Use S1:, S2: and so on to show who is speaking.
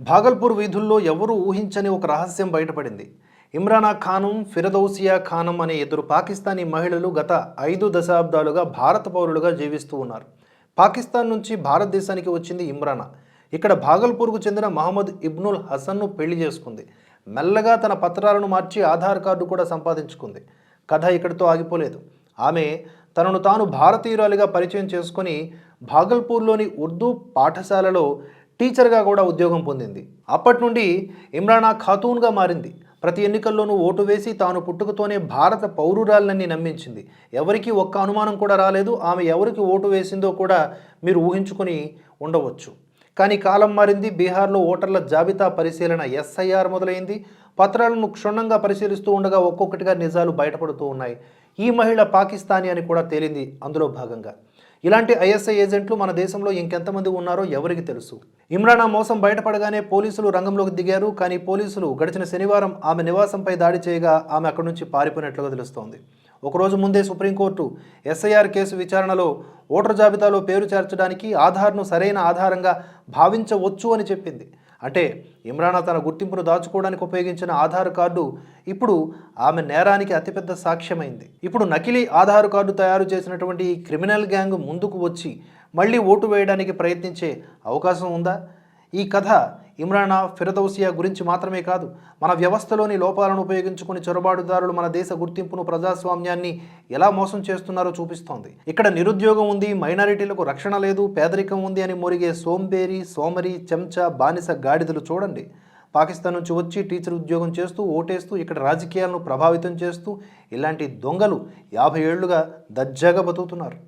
S1: భాగల్పూర్ వీధుల్లో ఎవరూ ఊహించని ఒక రహస్యం బయటపడింది. ఇమ్రానా ఖానం ఫిరదౌసియా ఖానం అనే ఇద్దరు పాకిస్తానీ మహిళలు గత ఐదు దశాబ్దాలుగా భారత పౌరులుగా జీవిస్తూ ఉన్నారు. పాకిస్తాన్ నుంచి భారతదేశానికి వచ్చింది ఇమ్రానా. ఇక్కడ భాగల్పూర్కు చెందిన మహమ్మద్ ఇబ్నుల్ హసన్ను పెళ్ళి చేసుకుంది. మెల్లగా తన పత్రాలను మార్చి ఆధార్ కార్డు కూడా సంపాదించుకుంది. కథ ఇక్కడితో ఆగిపోలేదు. ఆమె తనను తాను భారతీయురాలిగా పరిచయం చేసుకొని భాగల్పూర్లోని ఉర్దూ పాఠశాలలో టీచర్గా కూడా ఉద్యోగం పొందింది. అప్పటి నుండి ఇమ్రానా ఖాతూన్గా మారింది. ప్రతి ఎన్నికల్లోనూ ఓటు వేసి తాను పుట్టుకతోనే భారత పౌరురాలని నమ్మించింది. ఎవరికీ ఒక్క అనుమానం కూడా రాలేదు. ఆమె ఎవరికి ఓటు వేసిందో కూడా మీరు ఊహించుకొని ఉండవచ్చు. కానీ కాలం మారింది. బీహార్లో ఓటర్ల జాబితా పరిశీలన ఎస్ఐఆర్ మొదలైంది. పత్రాలను క్షుణ్ణంగా పరిశీలిస్తూ ఉండగా ఒక్కొక్కటిగా నిజాలు బయటపడుతూ ఉన్నాయి. ఈ మహిళ పాకిస్తానీ అని కూడా తేలింది. అందులో భాగంగా ఇలాంటి ఐఎస్ఐ ఏజెంట్లు మన దేశంలో ఇంకెంతమంది ఉన్నారో ఎవరికి తెలుసు? ఇమ్రానా మోసం బయటపడగానే పోలీసులు రంగంలోకి దిగారు. కానీ పోలీసులు గడిచిన శనివారం ఆమె నివాసంపై దాడి చేయగా ఆమె అక్కడి నుంచి పారిపోయినట్లుగా తెలుస్తోంది. ఒకరోజు ముందే సుప్రీంకోర్టు ఎస్ఐఆర్ కేసు విచారణలో ఓటర్ జాబితాలో పేరు చేర్చడానికి ఆధార్ను సరైన ఆధారంగా భావించవచ్చు అని చెప్పింది. అంటే ఇమ్రానా తన గుర్తింపును దాచుకోవడానికి ఉపయోగించిన ఆధార్ కార్డు ఇప్పుడు ఆమె నేరానికి అతిపెద్ద సాక్ష్యమైంది. ఇప్పుడు నకిలీ ఆధార్ కార్డు తయారు చేసినటువంటి ఈ క్రిమినల్ గ్యాంగ్ ముందుకు వచ్చి మళ్ళీ ఓటు వేయడానికి ప్రయత్నించే అవకాశం ఉందా? ఈ కథ ఇమ్రానా ఫిరదౌసియా గురించి మాత్రమే కాదు మన వ్యవస్థలోని లోపాలను ఉపయోగించుకుని చొరబాటుదారులు మన దేశ గుర్తింపును ప్రజాస్వామ్యాన్ని ఎలా మోసం చేస్తున్నారో చూపిస్తోంది. ఇక్కడ నిరుద్యోగం ఉంది మైనారిటీలకు రక్షణ లేదు పేదరికం ఉంది అని మొరిగే సోంబేరి సోమరి చెంచా బానిస గాడిదలు చూడండి. పాకిస్తాన్ నుంచి వచ్చి టీచర్ ఉద్యోగం చేస్తూ ఓటేస్తూ ఇక్కడ రాజకీయాలను ప్రభావితం చేస్తూ ఇలాంటి దొంగలు యాభై ఏళ్ళుగా దజ్జాగా బతుకుతున్నారు.